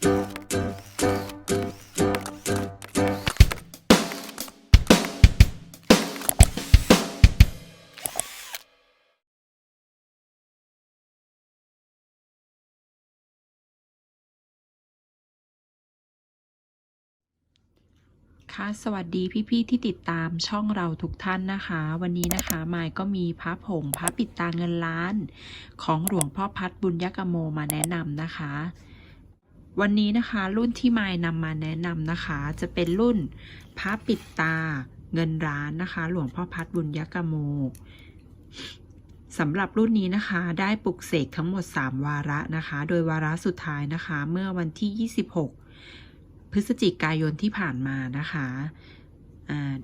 ค่ะสวัสดีพี่ๆที่ติดตามช่องเราทุกท่านนะคะ วันนี้นะคะมายก็มีพระผงพระปิดตาเงินล้าน ของหลวงพ่อพัดบุญยกโมมาแนะนำนะคะ วันนี้นะคะรุ่นที่มายนำมาแนะนำนะคะ จะเป็นรุ่นพระปิดตาเงินร้านนะคะ หลวงพ่อพัดบุญยกโมสำหรับรุ่นนี้นะคะ ได้ปลุกเสกทั้งหมด 3 วาระนะคะ โดยวาระสุดท้ายนะคะ เมื่อวันที่ 26 พฤศจิกายนที่ผ่านมานะคะ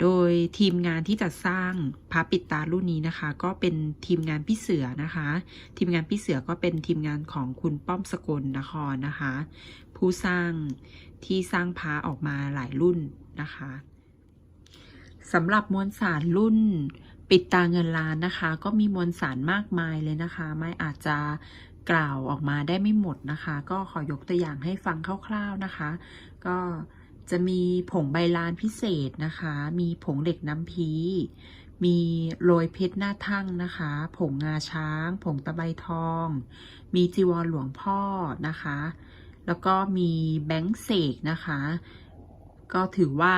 โดยทีมงานที่จัดสร้างพระปิดตารุ่นนี้นะคะ ก็เป็นทีมงานพี่เสือนะคะ ทีมงานพี่เสือก็เป็นทีมงานของคุณป้อมสกลนครนะคะ ผู้สร้างที่สร้างพระออกมาหลายรุ่นนะคะสำหรับมวลสารรุ่นปิดตาเงินล้านนะคะ ก็มีมวลสารมากมายเลยนะคะ ไม่อาจจะกล่าวออกมาได้ไม่หมดนะคะ ก็ขอยกตัวอย่างให้ฟังคร่าว ๆนะคะ ก็ จะมีผงใบลานพิเศษนะคะ มีผงเหล็กน้ำพีมีโรยเพชรหน้าทั่งนะคะ ผงงาช้าง ผงตะไบทอง มีจีวรหลวงพ่อนะคะ แล้วก็มีแบงค์เสกนะคะ ก็ถือว่า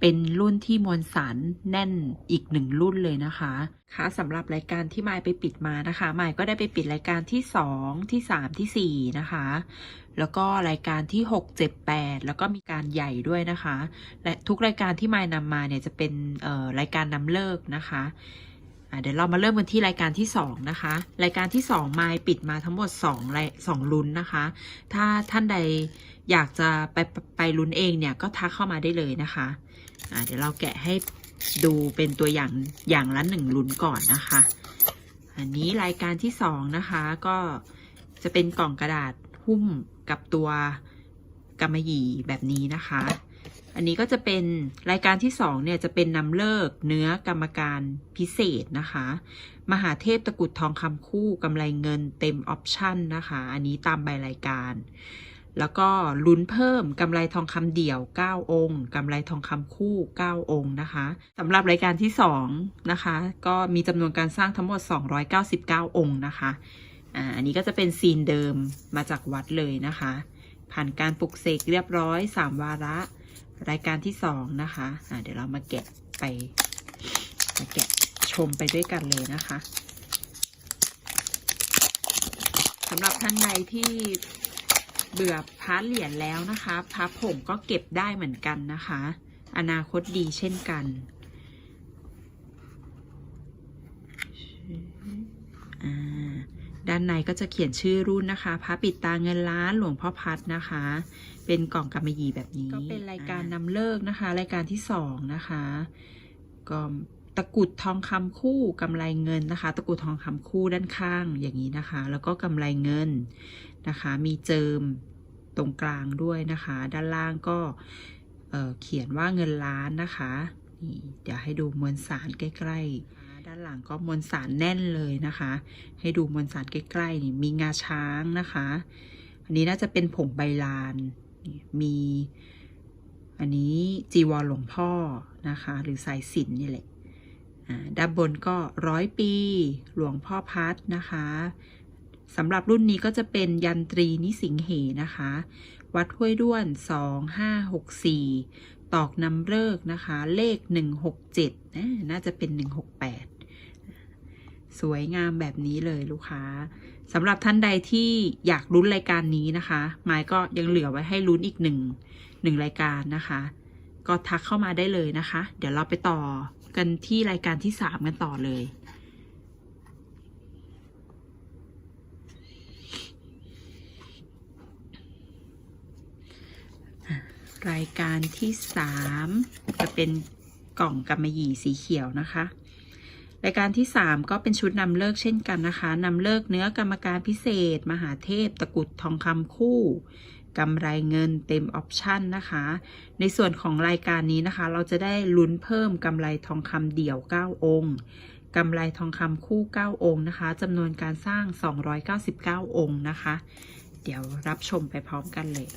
เป็นรุ่นที่มวลสารแน่นอีกหนึ่งรุ่นเลยนะคะค่ะสำหรับรายการที่ไมายไปปิดมานะคะมายก็ได้ไปปิดรายการที่สองที่สามที่สี่นะคะ แล้วก็รายการที่ 6 7 8 แล้วก็มีการใหญ่ด้วยนะคะ และทุกรายการที่ไมายนำมาเนี่ยจะเป็นรายการนำเลิกนะคะเดี๋ยวเรามาเริ่มกันที่รายการที่2นะคะ รายการที่2มายปิดมาทั้งหมด2รายสองลุ้นนะคะ ถ้าท่านใดอยากจะไปไปลุ้นเองเนี่ยก็ทักเข้ามาได้เลยนะคะ เดี๋ยวเราแกะให้ดูเป็นตัวอย่างอย่างละหนึ่งลุ้นก่อนนะคะ อันนี้รายการที่2นะคะก็จะเป็นกล่องกระดาษหุ้มกับตัวกำมะหยี่แบบนี้นะคะ อันนี้ก็จะเป็นรายการที่2เนี่ยจะเป็นนำเลิกเนื้อกรรมการพิเศษนะคะ มหาเทพตะกุดทองคำคู่กำไรเงินเต็มออปชั่นนะคะ อันนี้ตามใบรายการ แล้วก็ลุ้นเพิ่มกำไรทองคำเดี่ยว 9 องค์กำไรทองคำคู่ 9 องค์นะคะสำหรับรายการที่ 2 นะคะ ก็มีจำนวนการสร้างทั้งหมด 299 องค์นะคะอ่าอันนี้ก็จะเป็นซีนเดิมมาจากวัดเลยนะคะ ผ่านการปลุกเสกเรียบร้อย 3 วาระ รายการที่ 2 นะคะอ่าเดี๋ยวเรามาแกะไปมาแกะชมไปด้วยกันเลยนะคะสำหรับท่านใดที่ เบื่อพาร์ทเหรียญแล้วนะคะพาร์ทผงก็เก็บได้เหมือนกันนะคะ อนาคตดีเช่นกันอ่าด้านในก็จะเขียนชื่อรุ่นนะคะพระปิดตาเงินล้านหลวงพ่อพัดนะคะ เป็นกล่องกำมะหยี่แบบนี้ ก็เป็นรายการนำเลิกนะคะ รายการที่สองนะคะก็ตะกรุดทองคำคู่กำไรเงินนะคะ ตะกรุดทองคำคู่ด้านข้างอย่างนี้นะคะ แล้วก็กำไรเงิน นะคะ มีเจิมตรงกลางด้วยนะคะ ด้านล่างก็เเขียนว่าเงินล้านนะคะนี่เดี๋ยวให้ดูมวลสารใกล้ๆ ด้านหลังก็มวลสารแน่นเลยนะคะ ให้ดูมวลสารใกล้ๆนี่มีงาช้างนะคะ อันนี้น่าจะเป็นผงใบลาน มีอันนี้จีวรหลวงพ่อนะคะ หรือสายสิญจนนี่แหละด้านบนก็ร้อยปีหลวงพ่อพัดนะคะ สำหรับรุ่นนี้ก็จะเป็นยันตรีนิสิงเหนะคะ วัดห้วยด้วน 2564 ตอกนำเลิกนะคะ เลข 167นะน่าจะเป็น 168 สวยงามแบบนี้เลยลูกค้าสำหรับท่านใดที่อยากลุ้นรายการนี้นะคะหมายก็ยังเหลือไว้ให้ลุ้นอีกหนึ่งหนึ่งรายการนะคะ ก็ทักเข้ามาได้เลยนะคะ เดี๋ยวเราไปต่อกันที่รายการที่ 3 กันต่อเลย รายการที่3จะเป็นกล่องกำมะหยี่สีเขียวนะคะ รายการที่3ก็เป็นชุดนำเลิกเช่นกันนะคะนำเลิกเนื้อกรรมการพิเศษ มหาเทพ ตะกุดทองคำคู่กำไรเงินเต็มออปชันนะคะ ในส่วนของรายการนี้นะคะ เราจะได้ลุ้นเพิ่มกำไรทองคำเดี่ยว 9 องค์กำไรทองคำคู่ 9 องค์นะคะจำนวนการสร้าง 299 องค์นะคะ เดี๋ยวรับชมไปพร้อมกันเลย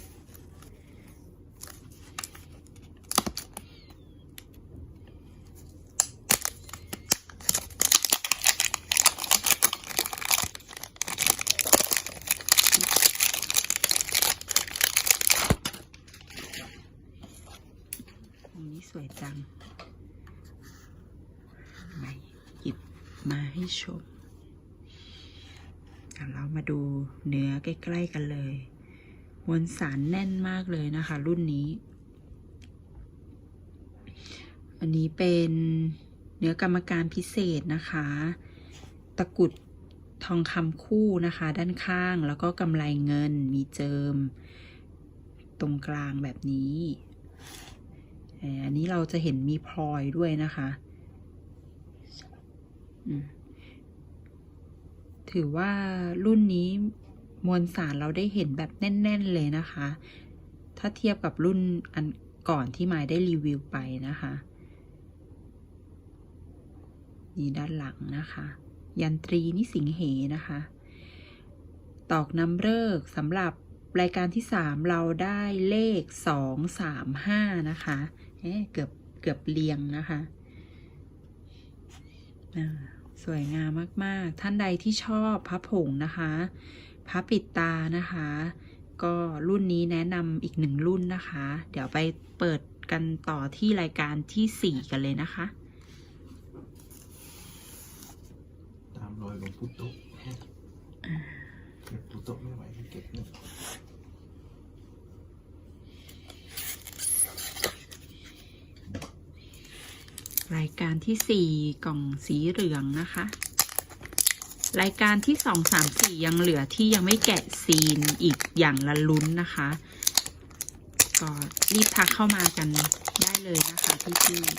นี้สวยจังไม่หยิบมาให้ชมเดี๋ยวเรามาดูเนื้อใกล้ๆกันเลย มวลสารแน่นมากเลยนะคะ รุ่นนี้ อันนี้เป็นเนื้อกรรมการพิเศษนะคะ ตะกุดทองคำคู่นะคะ ด้านข้างแล้วก็กำไรเงินมีเจิม ตรงกลางแบบนี้ อันนี้เราจะเห็นมีพลอยด้วยนะคะถือว่ารุ่นนี้มวลสารเราได้เห็นแบบแน่น ๆ เลยนะคะ ถ้าเทียบกับรุ่นอันก่อนที่มายได้รีวิวไปนะคะ นี่ด้านหลังนะคะ ยันตรีนิสิงเหนะคะ ตอกนำเลิกสำหรับ รายการที่สามเราได้เลขสองสามห้านะคะเเกือบเกือบเรียงนะคะสวยงามมาก ๆ ท่านใดที่ชอบพระผงนะคะพระปิดตานะคะ ก็รุ่นนี้แนะนำอีกหนึ่งรุ่นนะคะ เดี๋ยวไปเปิดกันต่อที่รายการที่สี่กันเลยนะคะ ตามรอยหลวงปู่โตะเก็บปู่โต๊ะไม่ไหวเก็บนี่รายการที่สี่กล่องสีเหลืองนะคะ รายการที่สองสามสี่ยังเหลือที่ยังไม่แกะซีนอีกอย่างละลุ้นนะคะ ก็รีบทักเข้ามากันได้เลยนะคะพี่พี่ๆ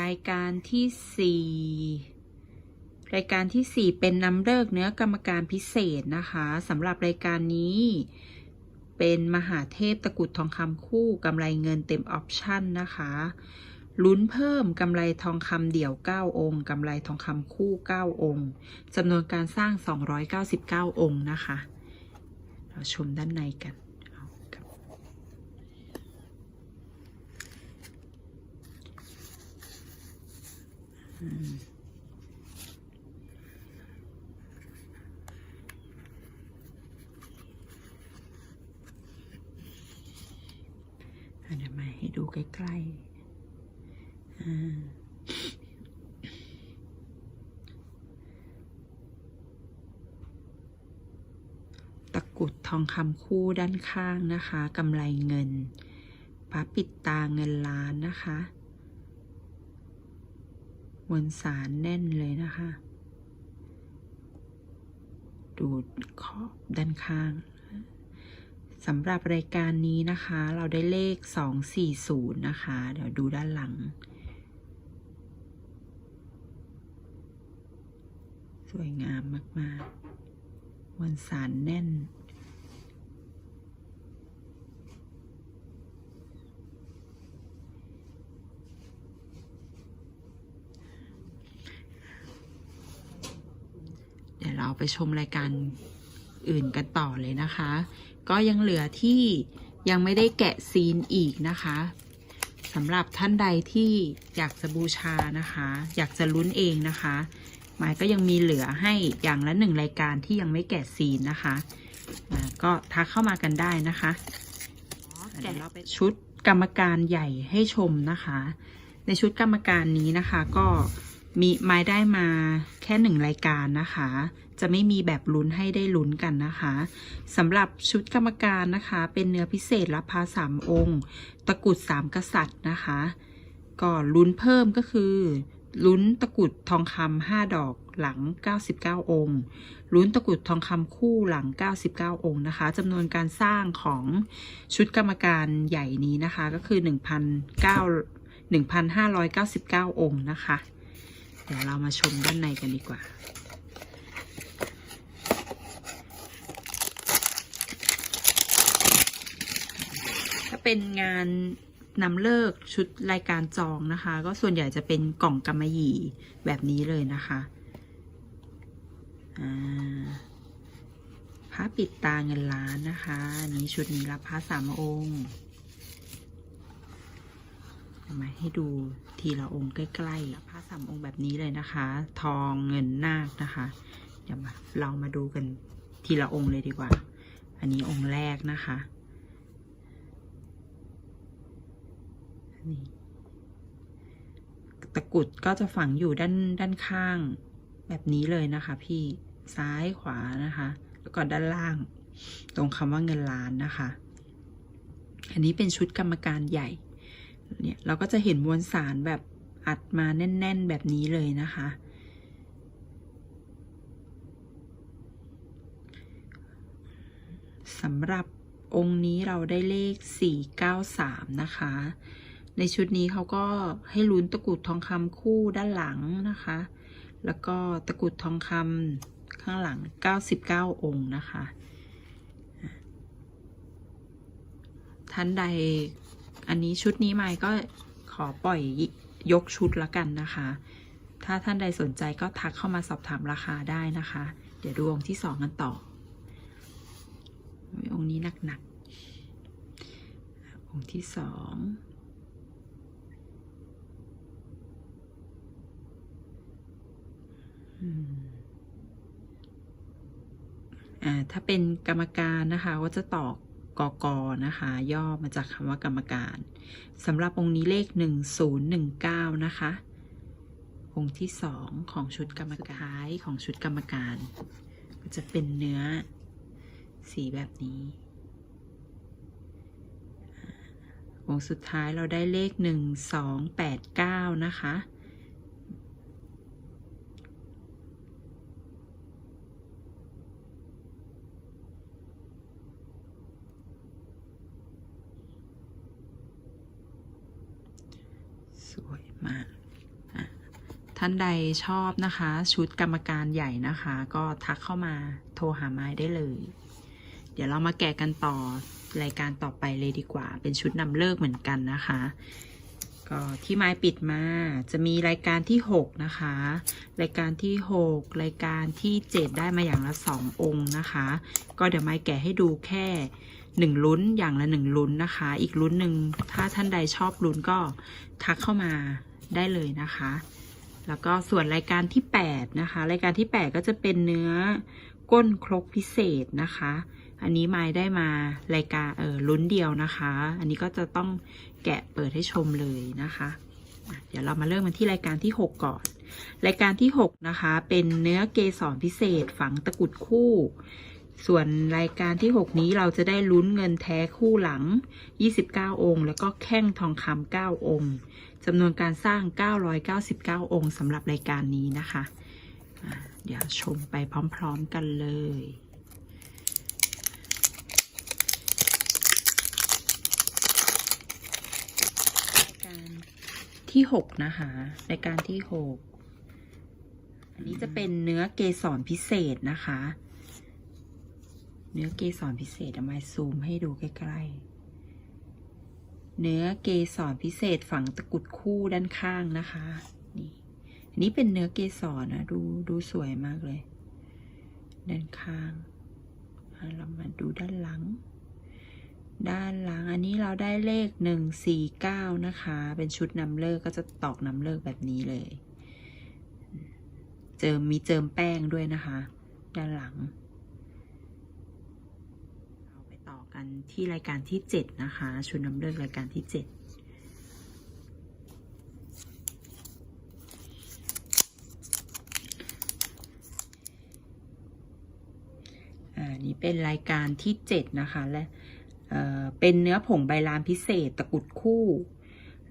รายการที่สี่ รายการที่สี่เป็นนำเลิกเนื้อกรรมการพิเศษนะคะสำหรับรายการนี้เป็นมหาเทพตะกุดทองคำคู่กำไรเงินเต็มออปชั่นนะคะลุ้นเพิ่มกำไรทองคำเดี่ยว 9 องค์กำไรทองคำคู่ 9 องค์จำนวนการสร้าง 299 องค์นะคะ เราชมด้านในกันอืม อะเดี๋ยวมาให้ดูใกล้ๆอ่าตะกุดทองคำคู่ด้านข้างนะคะกำไรเงินพระปิดตาเงินล้านนะคะมวลสารแน่นเลยนะคะ ดูขอบด้านข้าง สำหรับรายการนี้นะคะ เราได้เลข 240 นะคะ เดี๋ยวดูด้านหลัง สวยงามมากๆมวลสารแน่น เดี๋ยวเราไปชมรายการ อื่นกันต่อเลยนะคะ ก็ยังเหลือที่ยังไม่ได้แกะซีนอีกนะคะสำหรับท่านใดที่อยากจะบูชานะคะ อยากจะลุ้นเองนะคะหมายก็ยังมีเหลือให้อย่างละหนึ่งรายการที่ยังไม่แกะซีนนะคะอ่าก็ทักเข้ามากันได้นะคะเดี๋ยวเราไปชุดกรรมการใหญ่ให้ชมนะคะ ในชุดกรรมการนี้นะคะก็ มีไม้ได้มาแค่หนึ่งรายการนะคะ จะไม่มีแบบลุ้นให้ได้ลุ้นกันนะคะสำหรับชุดกรรมการนะคะ เป็นเนื้อพิเศษรับพาสามองค์ ตะกุดสามกษัตริย์นะคะ ก็ลุ้นเพิ่มก็คือลุ้นตะกุดทองคำห้าดอกหลัง 99 องค์ลุ้นตะกุดทองคำคู่หลัง 99 องค์นะคะจำนวนการสร้างของชุดกรรมการใหญ่นี้นะคะ ก็คือ 1,900 1,599 องค์นะคะ เดี๋ยวเรามาชมด้านในกันดีกว่า ถ้าเป็นงานนำเลิกชุดรายการจองนะคะ ก็ส่วนใหญ่จะเป็นกล่องกำมะหยี่แบบนี้เลยนะคะอ่าปิดตาเงินล้านนะคะ นี้ชุดนี้รับพระสามองค์ มาให้ดูทีละองค์ใกล้ๆรับพระสามองค์แบบนี้เลยนะคะ ทองเงินนาคนะคะ เดี๋ยวมาเรามาดูกันทีละองค์เลยดีกว่า อันนี้องค์แรกนะคะนี่ตะกุดก็จะฝังอยู่ด้านด้านข้างแบบนี้เลยนะคะ พี่ซ้ายขวานะคะ แล้วก็ด้านล่าง ตรงคำว่าเงินล้านนะคะ อันนี้เป็นชุดกรรมการใหญ่ เนี่ยเราก็จะเห็นมวลสารแบบอัดมาแน่น ๆ แบบนี้เลยนะคะ สำหรับองค์นี้เราได้เลข 493 นะคะ ในชุดนี้เขาก็ให้ลุ้นตะกุดทองคำคู่ด้านหลังนะคะ แล้วก็ตะกุดทองคำข้างหลัง 99 องค์นะคะ ท่านใด อันนี้ชุดนี้ไม่ก็ขอปล่อยยกชุดละกันนะคะ ถ้าท่านใดสนใจก็ทักเข้ามาสอบถามราคาได้นะคะ เดี๋ยวดูองค์ที่สองกันต่อ องค์นี้หนักๆ องค์ที่สองอ่าถ้าเป็นกรรมการนะคะก็จะตอก กกนะคะ ย่อมาจากคำว่ากรรมการสำหรับองค์นี้เลข 1019 นะคะ องค์ที่สองของชุดกรรมการท้ายของชุดกรรมการ ก็จะเป็นเนื้อสีแบบนี้วงสุดท้ายเราได้เลขหนึ่งสองแปดเก้านะคะ สวยมาก ท่านใดชอบนะคะ ชุดกรรมการใหญ่นะคะ ก็ทักเข้ามาโทรหาไม้ได้เลย เดี๋ยวเรามาแกะกันต่อรายการต่อไปเลยดีกว่า เป็นชุดนำเลิกเหมือนกันนะคะ ก็ที่ไม้ปิดมาจะมีรายการที่ 6 นะคะ รายการที่ 6 รายการที่ 7 ได้มาอย่างละ 2 องค์นะคะ ก็เดี๋ยวไม้แกะให้ดูแค่ 1ลุ้นอย่างละ1ลุ้นนะคะ อีกลุ้นหนึ่งถ้าท่านใดชอบลุ้นก็ทักเข้ามาได้เลยนะคะ แล้วก็ส่วนรายการที่ 8 นะคะ รายการที่ 8 ก็จะเป็นเนื้อก้นครกพิเศษนะคะ อันนี้ไม้ได้มารายการเออลุ้นเดียวนะคะ อันนี้ก็จะต้องแกะเปิดให้ชมเลยนะคะเดี๋ยวเรามาเริ่มกันที่รายการที่ 6 ก่อน รายการที่ 6 นะคะ เป็นเนื้อเกสรพิเศษฝังตะกุดคู่ ส่วนรายการที่ 6 นี้เราจะได้ลุ้นเงินแท้คู่หลัง 29 องค์ แล้วก็แข้งทองคำ9องค์จำนวนการสร้าง 999 องค์สำหรับรายการนี้นะคะอะเดี๋ยวชมไปพร้อมๆกันเลยรายการที่หกนะคะรายการที่หกอันนี้จะเป็นเนื้อเกสรพิเศษนะคะ เนื้อเกสรพิเศษเอามาซูมให้ดูใกล้ๆ เนื้อเกสรพิเศษฝังตะกุดคู่ด้านข้างนะคะ นี่อันนี้เป็นเนื้อเกสรนะดูดูสวยมากเลย ด้านข้างอะเรามาดูด้านหลัง ด้านหลังอันนี้เราได้เลขหนึ่งสี่เก้านะคะ เป็นชุดนำเลิกก็จะตอกนำเลิกแบบนี้เลย เจิมมีเจิมแป้งด้วยนะคะ ด้านหลัง เราไปต่อ กันที่รายการที่เจ็ดนะคะ ชุดนำเลิกรายการที่เจ็ดอ่านี่เป็นรายการที่เจ็ดนะคะ และเเป็นเนื้อผงใบลานพิเศษตะกุดคู่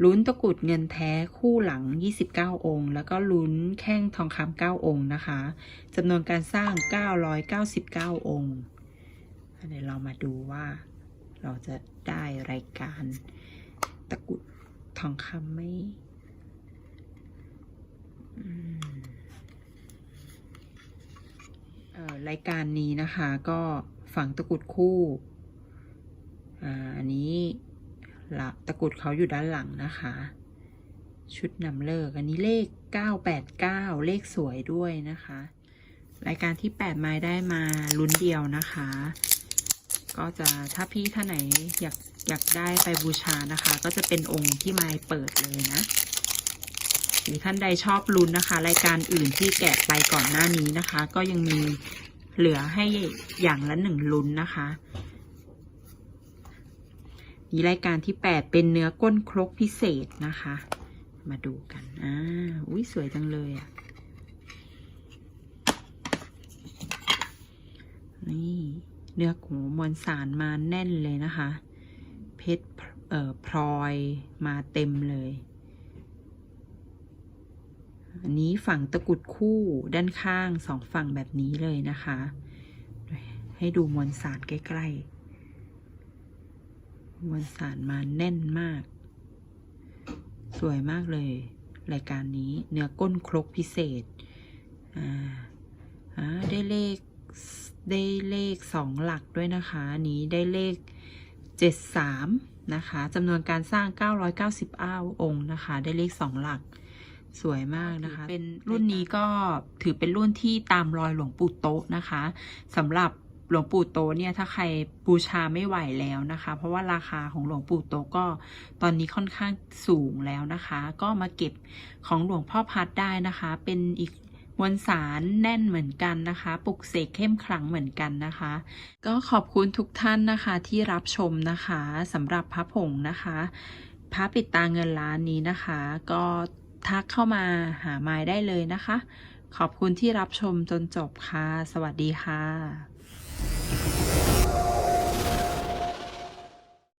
ลุ้นตะกุดเงินแท้คู่หลัง 29 องค์ แล้วก็ลุ้นแข้งทองคำ9องค์นะคะจำนวนการสร้าง 999 องค์ เดี๋ยวเรามาดูว่าเราจะได้รายการตะกรุดทองคำไหมเอ่อรายการนี้นะคะก็ฝังตะกรุดคู่อันนี้ละตะกรุดเขาอยู่ด้านหลังนะคะ ชุดนำเลิก อันนี้เลข 989 เลขสวยด้วยนะคะ รายการที่ 8 ไม้ได้มาลุ้นเดียวนะคะ ก็จะถ้าพี่ท่านไหนอยากอยากได้ไปบูชานะคะ ก็จะเป็นองค์ที่ไม้เปิดเลยนะ หรือท่านใดชอบลุ้นนะคะ รายการอื่นที่แกะไปก่อนหน้านี้นะคะ ก็ยังมีเหลือให้อย่างละหนึ่งลุ้นนะคะนี่รายการที่ 8 เป็นเนื้อก้นครกพิเศษนะคะ มาดูกันอ่าอุ้ยสวยจังเลยอะ่ะ นี่ เนื้อหูมวลสารมาแน่นเลยนะคะ เพชรเอ่อพลอยมาเต็มเลย อันนี้ฝั่งตะกุดคู่ด้านข้างสองฝั่งแบบนี้เลยนะคะ ให้ดูมวลสารใกล้ๆ มวลสารมาแน่นมาก สวยมากเลย รายการนี้เนื้อก้นครกพิเศษ อ่า อ่า ได้เลข ได้เลขสองหลักด้วยนะคะอันนี้ได้เลขเจ็ดสามนะคะจำนวนการสร้าง 999องค์นะคะ ได้เลขสองหลักสวยมากนะคะ เป็นรุ่นนี้ก็ถือเป็นรุ่นที่ตามรอยหลวงปู่โต๊ะนะคะสำหรับหลวงปู่โต๊ะเนี่ยถ้าใครบูชาไม่ไหวแล้วนะคะ เพราะว่าราคาของหลวงปู่โต๊ะก็ตอนนี้ค่อนข้างสูงแล้วนะคะ ก็มาเก็บของหลวงพ่อพัดได้นะคะ เป็นอีก มวลสารแน่นเหมือนกันนะคะ ปลุกเสกเข้มขลังเหมือนกันนะคะ ก็ขอบคุณทุกท่านนะคะที่รับชมนะคะสำหรับพระผงนะคะพระปิดตาเงินล้านนี้นะคะ ก็ทักเข้ามาหาไม้ได้เลยนะคะ ขอบคุณที่รับชมจนจบค่ะ สวัสดีค่ะ